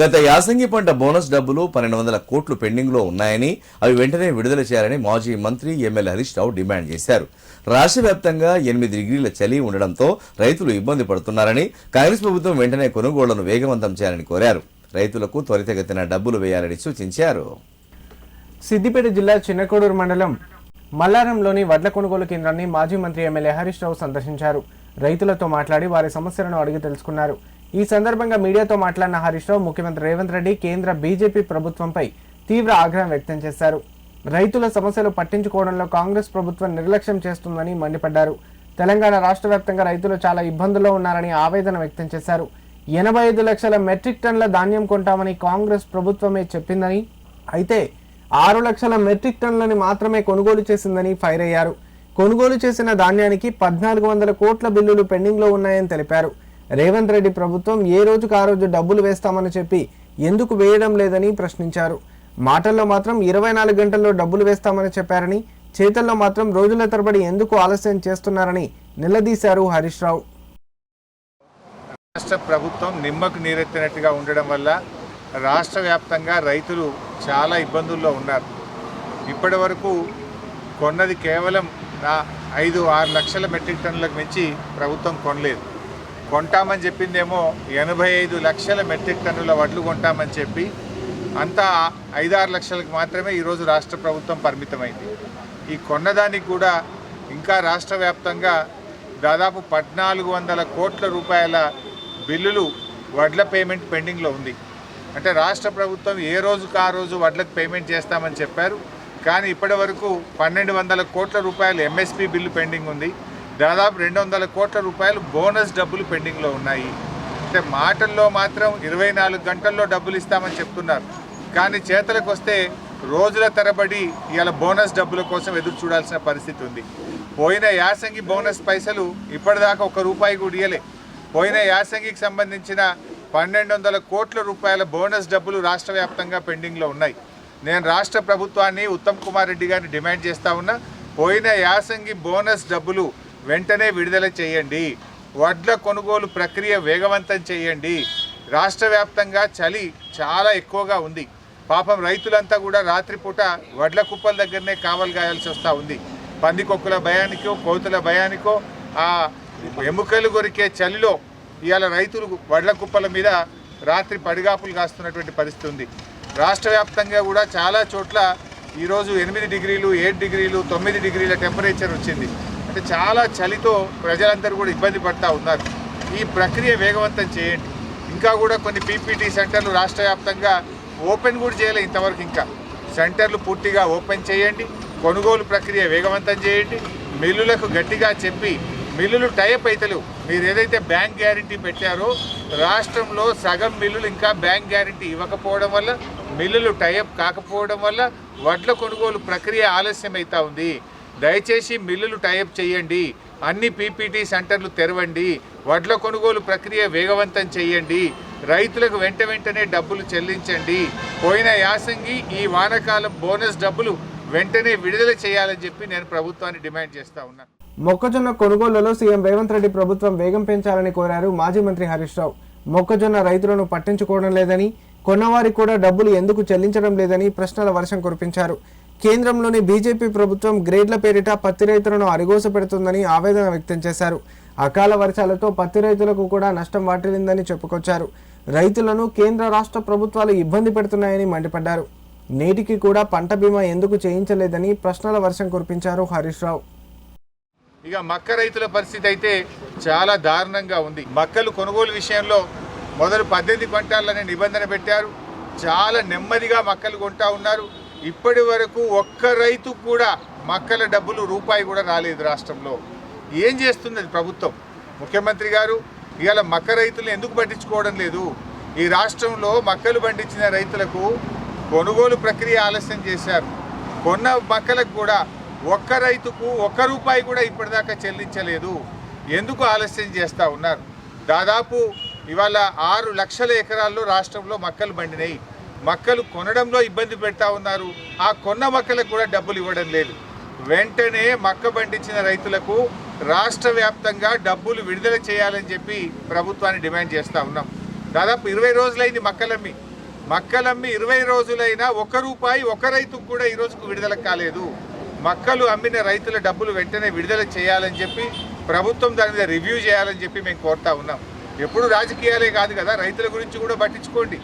గత యాసంగి పంట బోనస్ డబ్బులు పన్నెండు వందల కోట్లు పెండింగ్లో ఉన్నాయని అవి వెంటనే విడుదల చేయాలని మాజీ మంత్రి ఎమ్మెల్యే హరీష్ రావు డిమాండ్ చేశారు. రాష్ట్ర వ్యాప్తంగా ఎనిమిది డిగ్రీల చలి ఉండడంతో రైతులు ఇబ్బంది పడుతున్నారని కాంగ్రెస్ ప్రభుత్వం వెంటనే కొనుగోళ్ళను వేగవంతం చేయాలని కోరారు. రైతులకు త్వరితగతిన డబ్బులు వేయాలని సూచించారు. సిద్దిపేట జిల్లా చిన్నకోడూరు మండలం మల్లారంలోని వడ్ల కొనుగోలు కేంద్రాన్ని మాజీ మంత్రి ఎమ్మెల్యే హరీష్ రావు సందర్శించారు. రైతులతో మాట్లాడి వారి సమస్యలను అడిగి తెలుసుకున్నారు. ఈ సందర్భంగా మీడియాతో మాట్లాడిన హరీష్ రావు ముఖ్యమంత్రి రేవంత్ రెడ్డి కేంద్ర బీజేపీ ప్రభుత్వంపై తీవ్ర ఆగ్రహం వ్యక్తం చేశారు. రైతుల సమస్యలు పట్టించుకోవడంలో కాంగ్రెస్ ప్రభుత్వం నిర్లక్ష్యం చేస్తుందని మండిపడ్డారు. తెలంగాణ రాష్ట్ర వ్యాప్తంగా రైతులు చాలా ఇబ్బందుల్లో ఉన్నారని ఆవేదన వ్యక్తం చేశారు. ఎనభై ఐదు లక్షల మెట్రిక్ టన్ల ధాన్యం కొంటామని కాంగ్రెస్ ప్రభుత్వమే చెప్పిందని అయితే ఆరు లక్షల మెట్రిక్ టన్లని మాత్రమే కొనుగోలు చేసిందని ఫైర్ అయ్యారు. కొనుగోలు చేసిన ధాన్యానికి పద్నాలుగు వందల కోట్ల బిల్లులు పెండింగ్లో ఉన్నాయని తెలిపారు. రేవంత్ రెడ్డి ప్రభుత్వం ఏ రోజుకు ఆ రోజు డబ్బులు వేస్తామని చెప్పి ఎందుకు వేయడం లేదని ప్రశ్నించారు. మాటల్లో మాత్రం ఇరవై నాలుగు గంటల్లో డబ్బులు వేస్తామని చెప్పారని చేతల్లో మాత్రం రోజుల తరబడి ఎందుకు ఆలస్యం చేస్తున్నారని నిలదీశారు హరీష్ రావు. రాష్ట్ర ప్రభుత్వం నిమ్మకు నీరెత్తినట్టుగా ఉండడం వల్ల రాష్ట్ర వ్యాప్తంగా రైతులు చాలా ఇబ్బందుల్లో ఉన్నారు. ఇప్పటి వరకు కొన్నది కేవలం నా ఐదు ఆరు లక్షల మెట్రిక్ టన్నులకు మించి ప్రభుత్వం కొనలేదు. కొంటామని చెప్పిందేమో ఎనభై ఐదు లక్షల మెట్రిక్ టన్నుల వడ్లు కొంటామని చెప్పి అంతా ఐదారు లక్షలకు మాత్రమే ఈరోజు రాష్ట్ర ప్రభుత్వం పరిమితమైంది. ఈ కొన్నదానికి కూడా ఇంకా రాష్ట్ర వ్యాప్తంగా దాదాపు పద్నాలుగు వందల కోట్ల రూపాయల బిల్లులు వడ్ల పేమెంట్ పెండింగ్లో ఉంది. అంటే రాష్ట్ర ప్రభుత్వం ఏ రోజుకు ఆ రోజు వడ్లకు పేమెంట్ చేస్తామని చెప్పారు. కానీ ఇప్పటి వరకు పన్నెండు వందల కోట్ల రూపాయలు ఎంఎస్పి బిల్లు పెండింగ్ ఉంది. దాదాపు రెండు వందల కోట్ల రూపాయలు బోనస్ డబ్బులు పెండింగ్లో ఉన్నాయి. అంటే మాటల్లో మాత్రం ఇరవై నాలుగు గంటల్లో డబ్బులు ఇస్తామని చెప్తున్నారు. కానీ చేతలకు వస్తే రోజుల తరబడి ఇవాళ బోనస్ డబ్బుల కోసం ఎదురు చూడాల్సిన పరిస్థితి ఉంది. పోయిన యాసంగి బోనస్ పైసలు ఇప్పటిదాకా ఒక రూపాయి కూడా ఇయ్యలే. పోయిన యాసంగికి సంబంధించిన పన్నెండు వందల కోట్ల రూపాయల బోనస్ డబ్బులు రాష్ట్ర వ్యాప్తంగా పెండింగ్లో ఉన్నాయి. నేను రాష్ట్ర ప్రభుత్వాన్ని ఉత్తమ్ కుమార్ రెడ్డి గారిని డిమాండ్ చేస్తా ఉన్నా పోయిన యాసంగి బోనస్ డబ్బులు వెంటనే విడుదల చేయండి. వడ్ల కొనుగోలు ప్రక్రియ వేగవంతం చేయండి. రాష్ట్ర వ్యాప్తంగా చలి చాలా ఎక్కువగా ఉంది. పాపం రైతులంతా కూడా రాత్రిపూట వడ్ల కుప్పల దగ్గరనే కావలు గాయాల్సి వస్తూ ఉంది. పందికొక్కుల భయానికో కోతుల భయానికో ఆ ఎముకలు కొరికే చలిలో ఇవాళ రైతులు వడ్ల కుప్పల మీద రాత్రి పడిగాపులు కాస్తున్నటువంటి పరిస్థితి ఉంది. రాష్ట్ర వ్యాప్తంగా కూడా చాలా చోట్ల ఈరోజు ఎనిమిది డిగ్రీలు ఏడు డిగ్రీలు తొమ్మిది డిగ్రీల టెంపరేచర్ వచ్చింది. చాలా చలితో ప్రజలందరూ కూడా ఇబ్బంది పడతా ఉన్నారు. ఈ ప్రక్రియ వేగవంతం చేయండి. ఇంకా కూడా కొన్ని పీపీటీ సెంటర్లు రాష్ట్ర వ్యాప్తంగా ఓపెన్ కూడా చేయలే ఇంతవరకు ఇంకా. సెంటర్లు పూర్తిగా ఓపెన్ చేయండి. కొనుగోలు ప్రక్రియ వేగవంతం చేయండి. మిల్లులకు గట్టిగా చెప్పి మిల్లులు టైప్ అవుతలేవు మీరు ఏదైతే బ్యాంక్ గ్యారంటీ పెట్టారో రాష్ట్రంలో సగం మిల్లులు ఇంకా బ్యాంక్ గ్యారంటీ ఇవ్వకపోవడం వల్ల మిల్లులు టైప్ కాకపోవడం వల్ల వడ్ల కొనుగోలు ప్రక్రియ ఆలస్యం అవుతా ఉంది. దయచేసి మిల్లులు టైప్ చేయండి. అన్ని పీపీటీ సెంటర్లు తెరవండి. వడ్ల కొనుగోలు ప్రక్రియ వేగవంతం చేయండి. రైతులకు వెంట వెంటనే డబ్బులు చెల్లించండి. పోయిన యాసంగి ఈ వానకాలం బోనస్ డబ్బులు వెంటనే విడుదల చేయాలని చెప్పి నేను ప్రభుత్వాన్ని డిమాండ్ చేస్తా ఉన్నా మొక్కజొన్న కొనుగోలులో సీఎం రేవంత్ రెడ్డి ప్రభుత్వం వేగం పెంచాలని కోరారు మాజీ మంత్రి హరీష్ రావు. మొక్కజొన్న రైతులను పట్టించుకోవడం లేదని కొన్నవారికి కూడా డబ్బులు ఎందుకు చెల్లించడం లేదని ప్రశ్నల వర్షం కురిపించారు. కేంద్రంలోని బీజేపీ ప్రభుత్వం గ్రేడ్ల పేరిట పత్తి రైతులను అరిగోస పెడుతుందని ఆవేదన వ్యక్తం చేశారు. అకాల వర్షాలతో పత్తి రైతులకు కూడా నష్టం వాటిల్లిందని చెప్పుకొచ్చారు. రైతులను కేంద్ర రాష్ట్ర ప్రభుత్వాలు ఇబ్బంది పెడుతున్నాయని మండిపడ్డారు. నేటికి కూడా పంట బీమా ఎందుకు చేయించలేదని ప్రశ్నల వర్షం కురిపించారు హరీష్ రావు. ఇక మక్క రైతుల పరిస్థితి అయితే చాలా దారుణంగా ఉంది. మక్కలు కొనుగోలు విషయంలో మొదలు పద్దెనిమిది క్వింటాలని నిబంధన పెట్టారు. చాలా నెమ్మదిగా మక్కలు కొంటా ఉన్నారు. ఇప్పటి వరకు ఒక్క రైతు కూడా మక్కల డబ్బులు రూపాయి కూడా రాలేదు రాష్ట్రంలో. ఏం చేస్తున్నది ప్రభుత్వం? ముఖ్యమంత్రి గారు ఇవాళ మక్క రైతులు ఎందుకు పట్టించుకోవడం లేదు? ఈ రాష్ట్రంలో మక్కలు పండించిన రైతులకు కొనుగోలు ప్రక్రియ ఆలస్యం చేశారు. కొన్న మక్కలకు కూడా ఒక్క రైతుకు ఒక్క రూపాయి కూడా ఇప్పటిదాకా చెల్లించలేదు. ఎందుకు ఆలస్యం చేస్తూ ఉన్నారు? దాదాపు ఇవాళ ఆరు లక్షల ఎకరాల్లో రాష్ట్రంలో మక్కలు పండినాయి. మక్కలు కొనడంలో ఇబ్బంది పెడతా ఉన్నారు. ఆ కొన్న మక్కలకు కూడా డబ్బులు ఇవ్వడం లేదు. వెంటనే మక్క పండించిన రైతులకు రాష్ట్ర వ్యాప్తంగా డబ్బులు విడుదల చేయాలని చెప్పి ప్రభుత్వాన్ని డిమాండ్ చేస్తూ ఉన్నాం. దాదాపు ఇరవై రోజులైంది మక్కలమ్మి. మక్కలమ్మి ఇరవై రోజులైనా ఒక్క రూపాయి ఒక రైతుకు కూడా ఈ రోజుకు విడుదల కాలేదు. మక్కలు అమ్మిన రైతుల డబ్బులు వెంటనే విడుదల చేయాలని చెప్పి ప్రభుత్వం దాని మీద రివ్యూ చేయాలని చెప్పి మేము కోరుతా ఉన్నాం. ఎప్పుడు రాజకీయాలే కాదు కదా రైతుల గురించి కూడా పట్టించుకోండి.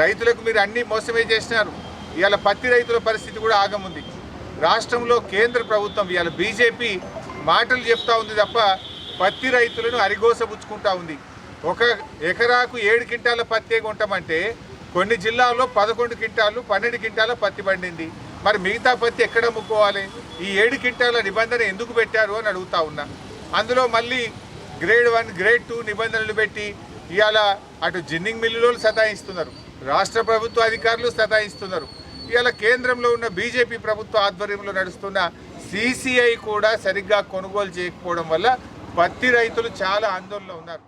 రైతులకు మీరు అన్ని మోసమే చేసినారు. ఇవాళ పత్తి రైతుల పరిస్థితి కూడా ఆగముంది. రాష్ట్రంలో కేంద్ర ప్రభుత్వం ఇవాళ బీజేపీ మాటలు చెప్తా ఉంది తప్ప పత్తి రైతులను అరిగోసపుచ్చుకుంటా ఉంది. ఒక ఎకరాకు ఏడు క్వింటాల పత్తి కొంటామంటే కొన్ని జిల్లాల్లో పదకొండు క్వింటాలు పన్నెండు క్వింటాల పత్తి పండింది. మరి మిగతా పత్తి ఎక్కడ అమ్ముకోవాలి? ఈ ఏడు క్వింటాల నిబంధన ఎందుకు పెట్టారు అని అడుగుతా ఉన్నా. అందులో మళ్ళీ గ్రేడ్ వన్ గ్రేడ్ టూ నిబంధనలు పెట్టి ఇవాళ అటు జిన్నింగ్ మిల్లులో సతాయిస్తున్నారు. రాష్ట్ర ప్రభుత్వ అధికారులు సతాయిస్తున్నారు. ఇవాళ కేంద్రంలో ఉన్న బీజేపీ ప్రభుత్వ ఆధ్వర్యంలో నడుస్తున్న సీసీఐ కూడా సరిగ్గా కొనుగోలు చేయకపోవడం వల్ల పత్తి రైతులు చాలా ఆందోళనలో ఉన్నారు.